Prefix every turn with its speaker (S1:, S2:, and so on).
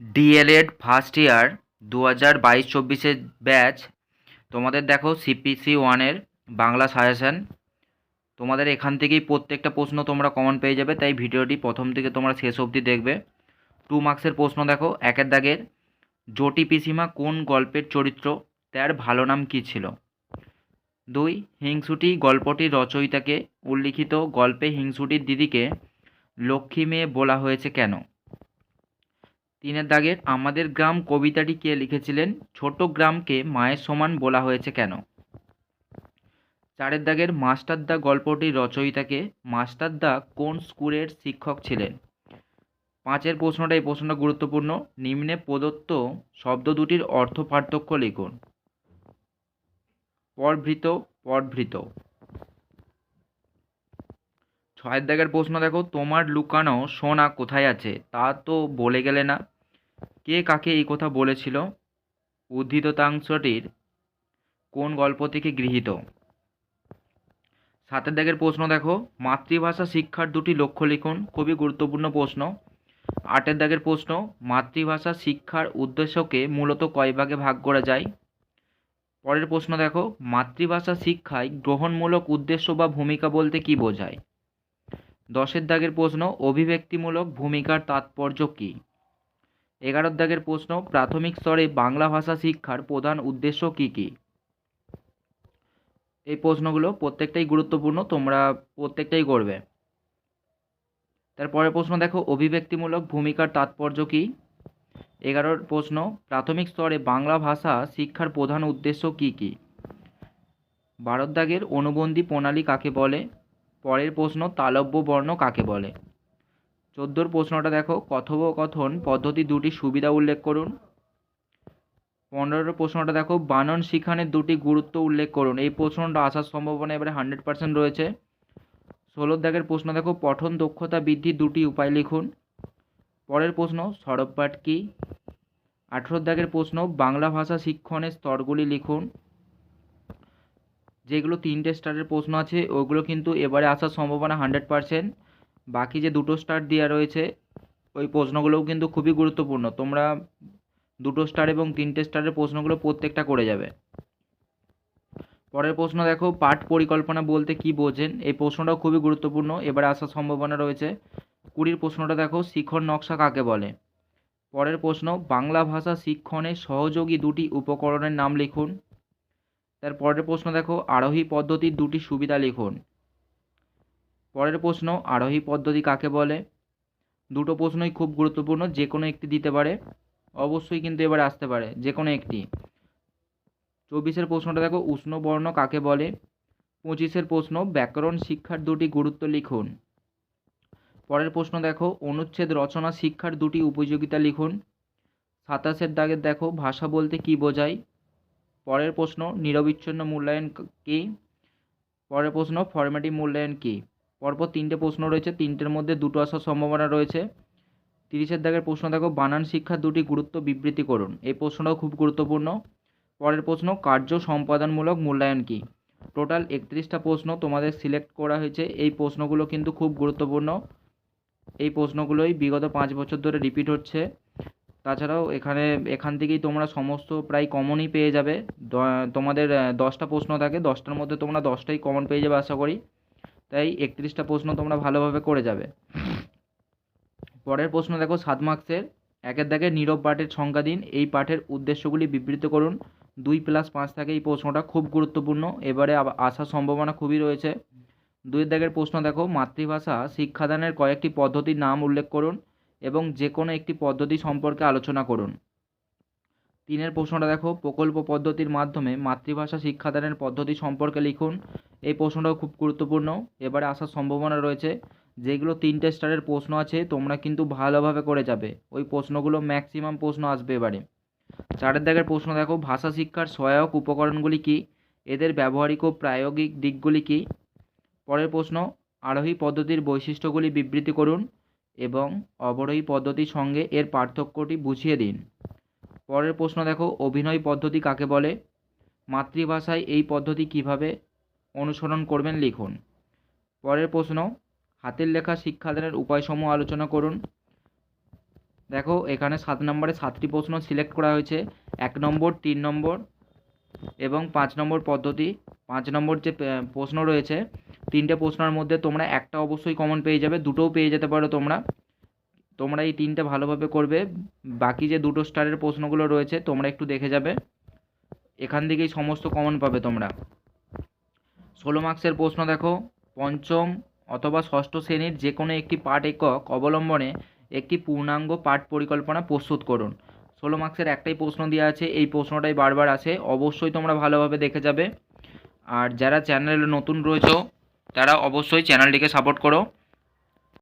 S1: D.El.Ed first year দু হাজার বাইশ চব্বিশের ব্যাচ তোমাদের দেখো সিপিসি ওয়ানের বাংলা সাজেশান তোমাদের এখান থেকেই প্রত্যেকটা প্রশ্ন তোমরা কমন পেয়ে যাবে, তাই ভিডিওটি প্রথম থেকে তোমরা শেষ অবধি দেখবে। টু মার্কসের প্রশ্ন দেখো, একের দাগের, জটি পিসিমা কোন গল্পের চরিত্র, তার ভালো নাম কী ছিল? দুই, হিংসুটি গল্পটির রচয়িতাকে উল্লিখিত গল্পে হিংসুটির দিদিকে লক্ষ্মী মেয়ে বলা হয়েছে কেন? তিনের দাগের আমাদের গ্রাম কবিতাটি কে লিখেছিলেন? ছোট গ্রামকে মায়ের সমান বলা হয়েছে কেন? চারের দাগের মাস্টারদা গল্পটির রচয়িতাকে মাস্টারদা কোন স্কুলের শিক্ষক ছিলেন? পাঁচের প্রশ্নটা, এই প্রশ্নটা গুরুত্বপূর্ণ। নিম্নে প্রদত্ত শব্দ দুটির অর্থ পার্থক্য লিখুন। পরভৃত পরভৃত। ছয়ের দাগের প্রশ্ন দেখো, তোমার লুকানো সোনা কোথায় আছে? তা তো বলে গেলে না। কে কাকে এই কথা বলেছিল? উদ্ধৃততাংশটির কোন গল্প থেকে গৃহীত? সাতের দাগের প্রশ্ন দেখো। মাতৃভাষা শিক্ষার দুটি লক্ষ্য লিখুন, খুবই গুরুত্বপূর্ণ প্রশ্ন। আটের দাগের প্রশ্ন, মাতৃভাষা শিক্ষার উদ্দেশ্যকে মূলত কয় ভাগে ভাগ করা যায়? পরের প্রশ্ন দেখো, মাতৃভাষা শিক্ষায় গ্রহণমূলক উদ্দেশ্য বা ভূমিকা বলতে কী বোঝায়? দশের দাগের প্রশ্ন, অভিব্যক্তিমূলক ভূমিকার তাৎপর্য কী? এগারোর দাগের প্রশ্ন, প্রাথমিক স্তরে বাংলা ভাষা শিক্ষার প্রধান উদ্দেশ্য কী কী? এই প্রশ্নগুলো প্রত্যেকটাই গুরুত্বপূর্ণ, তোমরা প্রত্যেকটাই করবে। তারপরের প্রশ্ন দেখো, অভিব্যক্তিমূলক ভূমিকার তাৎপর্য কী? এগারোর প্রশ্ন, প্রাথমিক স্তরে বাংলা ভাষা শিক্ষার প্রধান উদ্দেশ্য কী কী? বারোর দাগের অনুবন্ধী প্রণালী কাকে বলে? পরের প্রশ্ন, তালব্য বর্ণ কাকে বলে? চোদ্দোর প্রশ্নটা দেখো। কথোপকথন পদ্ধতি দুটি সুবিধা উল্লেখ করুন। পনেরোর প্রশ্নটা দেখো, বানন শিখানের দুটি গুরুত্ব উল্লেখ করুন। এই প্রশ্নটা আসার সম্ভাবনা এবারে হান্ড্রেড পার্সেন্ট রয়েছে। ষোলোর দাগের প্রশ্ন দেখো, পঠন দক্ষতা বৃদ্ধির দুটি উপায় লিখুন। পরের প্রশ্ন, সরব পাঠ কী? আঠেরোর দাগের প্রশ্ন, বাংলা ভাষা শিক্ষণের স্তরগুলি লিখুন। যেগুলো তিনটে স্টারের প্রশ্ন আছে, ওগুলো কিন্তু এবারে আসার সম্ভাবনা হান্ড্রেড পার্সেন্ট। বাকি যে দুটো স্টার দেওয়া রয়েছে, ওই প্রশ্নগুলোও কিন্তু খুবই গুরুত্বপূর্ণ। তোমরা দুটো স্টার এবং তিনটে স্টারের প্রশ্নগুলো প্রত্যেকটা করে যাবে। পরের প্রশ্ন দেখো, পাঠ পরিকল্পনা বলতে কি বোঝেন? এই প্রশ্নটাও খুবই গুরুত্বপূর্ণ। এবারে আসার সম্ভাবনা রয়েছে। কুড়ির প্রশ্নটা দেখো শিখন নকশা কাকে বলে? পরের প্রশ্ন, বাংলা ভাষা শিক্ষণের সহযোগী দুটি উপকরণের নাম লিখুন। তার পরের প্রশ্ন দেখো, আরোহী পদ্ধতির দুটি সুবিধা লিখুন। পরের প্রশ্ন, আরোহী পদ্ধতি কাকে বলে? দুটো প্রশ্নই খুব গুরুত্বপূর্ণ যে কোনো একটি দিতে পারে। অবশ্যই কিন্তু এবার আসতে পারে যে কোনো একটি। চব্বিশের প্রশ্নটা দেখো, উষ্ণ বর্ণ কাকে বলে? পঁচিশের প্রশ্ন, ব্যাকরণ শিক্ষার দুটি গুরুত্ব লিখুন। পরের প্রশ্ন দেখো, অনুচ্ছেদ রচনা শিক্ষার দুটি উপযোগিতা লিখুন। সাতাশের দাগের দেখো, ভাষা বলতে কি বোঝায়? পরের প্রশ্ন, নিরবিচ্ছিন্ন মূল্যায়ন কী পরের প্রশ্ন ফরম্যাটিভ মূল্যায়ন কী? পরপর তিনটে প্রশ্ন রয়েছে, তিনটের মধ্যে দুটো আসার সম্ভাবনা রয়েছে। তিরিশের দাগের প্রশ্ন দেখো, বানান শিক্ষার দুটি গুরুত্ব বিবৃতি করুন। এই প্রশ্নটাও খুব গুরুত্বপূর্ণ। পরের প্রশ্ন, কার্য সম্পাদনমূলক মূল্যায়ন কী? টোটাল একত্রিশটা প্রশ্ন তোমাদের সিলেক্ট করা হয়েছে। এই প্রশ্নগুলো কিন্তু খুব গুরুত্বপূর্ণ। এই প্রশ্নগুলোই বিগত পাঁচ বছর ধরে রিপিট হচ্ছে। তাছাড়াও এখানে, এখান থেকেই তোমরা সমস্ত প্রায় কমনই পেয়ে যাবে। তোমাদের দশটা প্রশ্ন থাকে, দশটার মধ্যে তোমরা দশটাই কমন পেয়ে যাবে, আশা করি। তাই একত্রিশটা প্রশ্ন তোমরা ভালোভাবে করে যাবে। পরের প্রশ্ন দেখো, সাত মার্কসের একের দাগে নীরব পাঠের সংজ্ঞা দিন। এই পাঠের উদ্দেশ্যগুলি বিবৃত করুন। দুই প্লাস পাঁচ থাকে এই প্রশ্নটা খুব গুরুত্বপূর্ণ। এবারে আসার সম্ভাবনা খুবই রয়েছে। দুই দাগের প্রশ্ন দেখো, মাতৃভাষা শিক্ষাদানের কয়েকটি পদ্ধতির নাম উল্লেখ করুন এবং যে কোনো একটি পদ্ধতি সম্পর্কে আলোচনা করুন। তিনের প্রশ্নটা দেখো, প্রকল্প পদ্ধতির মাধ্যমে মাতৃভাষা শিক্ষাদানের পদ্ধতি সম্পর্কে লিখুন। এই প্রশ্নটাও খুব গুরুত্বপূর্ণ। এবারে আসার সম্ভাবনা রয়েছে, যেগুলো তিনটে স্টারের প্রশ্ন আছে, তোমরা কিন্তু ভালোভাবে করে যাবে। ওই প্রশ্নগুলো ম্যাক্সিমাম প্রশ্ন আসবে এবারে। চারের দাগের প্রশ্ন দেখো, ভাষা শিক্ষার সহায়ক উপকরণগুলি কী? এদের ব্যবহারিক ও প্রায়োগিক দিকগুলি কী? পরের প্রশ্ন, আরোহী পদ্ধতির বৈশিষ্ট্যগুলি বিবৃতি করুন এবং অবরোহী পদ্ধতির সঙ্গে এর পার্থক্যটি বুঝিয়ে দিন। পরের প্রশ্ন দেখো, অভিনয় পদ্ধতি কাকে বলে? মাতৃভাষায় এই পদ্ধতি কীভাবে অনুসরণ করবেন লিখুন। পরের প্রশ্ন, হাতের লেখা শিক্ষাদানের উপায়সমূহ আলোচনা করুন। দেখো, এখানে সাত নম্বরে সাতটি প্রশ্ন সিলেক্ট করা হয়েছে। এক নম্বর, তিন নম্বর এবং পাঁচ নম্বর পদ্ধতি। পাঁচ নম্বর যে প্রশ্ন রয়েছে, তিনটে প্রশ্নের মধ্যে তোমরা একটা অবশ্যই কমন পেয়ে যাবে, দুটোও পেয়ে যেতে পারো তোমরা। তোমরা এই তিনটে ভালোভাবে করবে। বাকি যে দুটো স্টারের প্রশ্নগুলো রয়েছে, তোমরা একটু দেখে যাবে। এখান থেকেই সমস্ত কমন পাবে তোমরা। ষোলো মার্কসের প্রশ্ন দেখো। পঞ্চম অথবা ষষ্ঠ শ্রেণির যে কোনো একটি পাঠ একক অবলম্বনে একটি পূর্ণাঙ্গ পাঠ পরিকল্পনা প্রস্তুত করুন। ষোলো মার্কসের একটাই প্রশ্ন দেওয়া আছে, এই প্রশ্নটাই বারবার আছে অবশ্যই তোমরা ভালোভাবে দেখে যাবে। আর যারা চ্যানেলে নতুন রয়েছো, তারা অবশ্যই চ্যানেলটিকে সাপোর্ট করো।